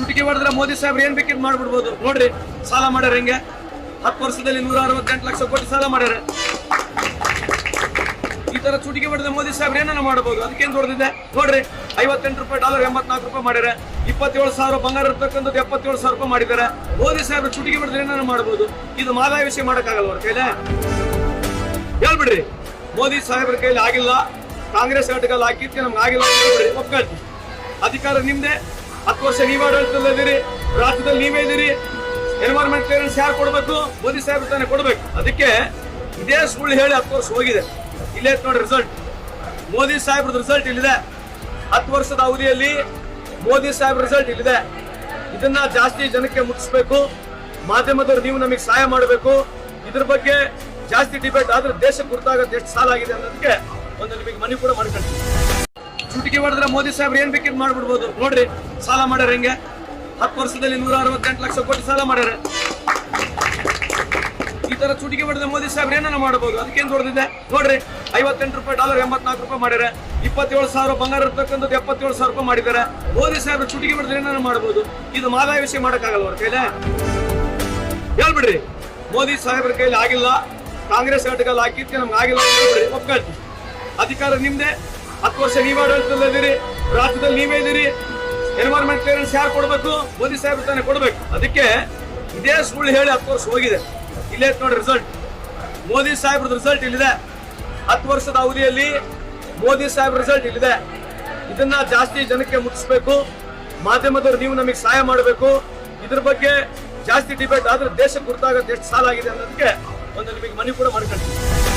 ಚುಟಿಕೆ ಹೊಡೆದ್ರೆ ಮೋದಿ ಸಾಹೇಬ್ರು ಏನ್ ಬೇಕಿದ್ ಮಾಡ್ಬಿಡ್ಬೋದು. ನೋಡ್ರಿ, ಸಾಲ ಮಾಡ್ಯಾರ ಹೆಂಗೆ? ಹತ್ತು ವರ್ಷದಲ್ಲಿ ನೂರ ಅರವತ್ತೆಂಟು ಲಕ್ಷ ಕೋಟಿ ಸಾಲ ಮಾಡ್ಯಾರ. ಈ ತರ ಚುಟಿಕೆ ಹೊಡೆದ ಮೋದಿ ಸಾಹೇಬ್ರು ಏನಾರ ಮಾಡಬಹುದು ಅದಕ್ಕೇನು ದೊಡ್ಡದಿದೆ? ನೋಡ್ರಿ, ಐವತ್ತೆಂಟು ರೂಪಾಯಿ ಡಾಲರ್ ಎಂಬತ್ನಾಲ್ಕು ರೂಪಾಯಿ ಮಾಡ್ಯಾರ. ಇಪ್ಪತ್ತೇಳು ಸಾವಿರ ಬಂಗಾರ ಇರ್ತಕ್ಕಂಥದ್ದು ಎಪ್ಪತ್ತೇಳು ಸಾವಿರ ರೂಪಾಯಿ ಮಾಡಿದ್ದಾರೆ. ಮೋದಿ ಸಾಹೇಬ್ರು ಚುಟಿಕೆ ಹೊಡೆದ್ರೆ ಏನಾರ ಮಾಡಬಹುದು ಇದು ಮಾದಾಯ ವಿಷಯ ಮಾಡಕ್ಕಾಗಲ್ಲ ಅವ್ರ ಕೈಲೇ. ಹೇಳ್ಬಿಡ್ರಿ, ಮೋದಿ ಸಾಹೇಬ್ರ ಕೈಲಿ ಆಗಿಲ್ಲ. ಕಾಂಗ್ರೆಸ್ ಘಟಕಲ್ಲಿ ಹಾಕಿದ್ಕೆ ನಮ್ಗೆ ಆಗಿಲ್ಲ ಒಪ್ಕೊಳ್ತೀನಿ. ಅಧಿಕಾರ ನಿಮ್ದೆ. ಹತ್ತು ವರ್ಷ ನೀವ್ ಆಡಳಿತದಲ್ಲಿದ್ದೀರಿ ರಾಜ್ಯದಲ್ಲಿ ನೀವೇ ಇದ್ದೀರಿ ಎನ್ವೈರ್ಮೆಂಟ್ ಕ್ಲಿಯರೆನ್ಸ್ ಯಾರು ಕೊಡಬೇಕು? ಮೋದಿ ಸಾಹೇಬ್ ತಾನೇ ಕೊಡಬೇಕು. ಅದಕ್ಕೆ ಇದೇ ಸುಳ್ಳು ಹೇಳಿ ಹತ್ತು ವರ್ಷ ಹೋಗಿದೆ. ಇಲ್ಲೇ ನೋಡಿ ರಿಸಲ್ಟ್ ಮೋದಿ ಸಾಹೇಬ್ರದ್ದು ರಿಸಲ್ಟ್ ಇಲ್ಲಿದೆ. ಹತ್ತು ವರ್ಷದ ಅವಧಿಯಲ್ಲಿ ಮೋದಿ ಸಾಹೇಬ್ ರಿಸಲ್ಟ್ ಇಲ್ಲಿದೆ. ಇದನ್ನ ಜಾಸ್ತಿ ಜನಕ್ಕೆ ಮುಟ್ಟಿಸ್ಬೇಕು. ಮಾಧ್ಯಮದವರು ನೀವು ನಮಗೆ ಸಹಾಯ ಮಾಡಬೇಕು. ಇದ್ರ ಬಗ್ಗೆ ಜಾಸ್ತಿ ಡಿಬೇಟ್ ಆದ್ರೆ ದೇಶಕ್ಕೆ ಗುರ್ತಾಗತ್ತೆ ಎಷ್ಟು ಸಾಲ ಆಗಿದೆ ಅನ್ನೋದಕ್ಕೆ ಒಂದು ನಿಮಗೆ ಮನೆ ಕೂಡ ಮಾಡ್ಕೊಳ್ತೀವಿ ಚುಟಿಕೆ ಹೊಡೆದ್ರೆ ಮೋದಿ ಸಾಹೇಬ್ರು ಏನ್ ಬೇಕಿದ್ ಮಾಡ್ಬಿಡ್ಬೋದು? ನೋಡ್ರಿ, ಸಾಲ ಮಾಡ್ಯಾರ ಹೆಂಗೆ? ಹತ್ತು ವರ್ಷದಲ್ಲಿ ನೂರ ಅರವತ್ತೆಂಟು ಲಕ್ಷ ಕೋಟಿ ಸಾಲ ಮಾಡ್ಯಾರ. ಈ ತರ ಚುಟಿಕೆ ಹೊಡೆದ ಮೋದಿ ಸಾಹೇಬ್ರು ಏನನ್ನ ಮಾಡಬಹುದು ಅದಕ್ಕೇನ್ ದೊಡ್ಡದಿದೆ? ನೋಡ್ರಿ, ಐವತ್ತೆಂಟು ರೂಪಾಯಿ ಡಾಲರ್ ಎಂಬತ್ನಾಲ್ಕು ರೂಪಾಯಿ ಮಾಡ್ಯಾರ. ಇಪ್ಪತ್ತೇಳು ಸಾವಿರ ಬಂಗಾರ ಇರ್ತಕ್ಕಂಥದ್ದು ಎಪ್ಪತ್ತೇಳು ಸಾವಿರ ರೂಪಾಯಿ ಮಾಡಿದ್ದಾರೆ. ಮೋದಿ ಸಾಹೇಬ್ರು ಚುಟಿಕೆ ಹೊಡೆದ್ರೆ ಏನನ್ನ ಮಾಡಬಹುದು ಇದು ಮಾದಾಯ ವಿಷಯ ಮಾಡೋಕ್ಕಾಗಲ್ಲ ಅವ್ರ ಕೈಲೇ. ಹೇಳ್ಬಿಡ್ರಿ, ಮೋದಿ ಸಾಹೇಬ್ರ ಕೈಲಿ ಆಗಿಲ್ಲ. ಕಾಂಗ್ರೆಸ್ ಘಟಕಲ್ಲಿ ಹಾಕಿದ್ದೆ ನಮ್ಗೆ ಆಗಿಲ್ಲ ಒಪ್ಕೊಳ್ತೀನಿ. ಅಧಿಕಾರ ನಿಮ್ದೆ. ಹತ್ತು ವರ್ಷ ನೀವ್ ಆಡಳಿತದಲ್ಲಿದ್ದೀರಿ ರಾಜ್ಯದಲ್ಲಿ ನೀವೇ ಇದ್ದೀರಿ ಎನ್ವೈರ್ಮೆಂಟ್ ಕ್ಲಿಯರೆನ್ಸ್ ಯಾರು ಕೊಡಬೇಕು? ಮೋದಿ ಸಾಹೇಬ್ರು ತಾನೇ ಕೊಡಬೇಕು. ಅದಕ್ಕೆ ಇದೇ ಸುಳ್ಳು ಹೇಳಿ ಹತ್ತು ವರ್ಷ ಹೋಗಿದೆ. ಇಲ್ಲೇ ನೋಡಿ ರಿಸಲ್ಟ್ ಮೋದಿ ಸಾಹೇಬ್ರದ್ದು ರಿಸಲ್ಟ್ ಇಲ್ಲಿದೆ. ಹತ್ತು ವರ್ಷದ ಅವಧಿಯಲ್ಲಿ ಮೋದಿ ಸಾಹೇಬ್ ರಿಸಲ್ಟ್ ಇಲ್ಲಿದೆ. ಇದನ್ನ ಜಾಸ್ತಿ ಜನಕ್ಕೆ ಮುಟ್ಟಿಸ್ಬೇಕು. ಮಾಧ್ಯಮದವರು ನೀವು ನಮಗೆ ಸಹಾಯ ಮಾಡಬೇಕು. ಇದ್ರ ಬಗ್ಗೆ ಜಾಸ್ತಿ ಡಿಬೇಟ್ ಆದ್ರೆ ದೇಶಕ್ಕೆ ಗುರುತಾಗುತ್ತೆ, ಎಷ್ಟು ಸಾಲ ಆಗಿದೆ ಅನ್ನೋದಕ್ಕೆ ಒಂದು ನಿಮಗೆ ಮನೆ ಕೂಡ ಮಾಡ್ಕೊಳ್ತೀವಿ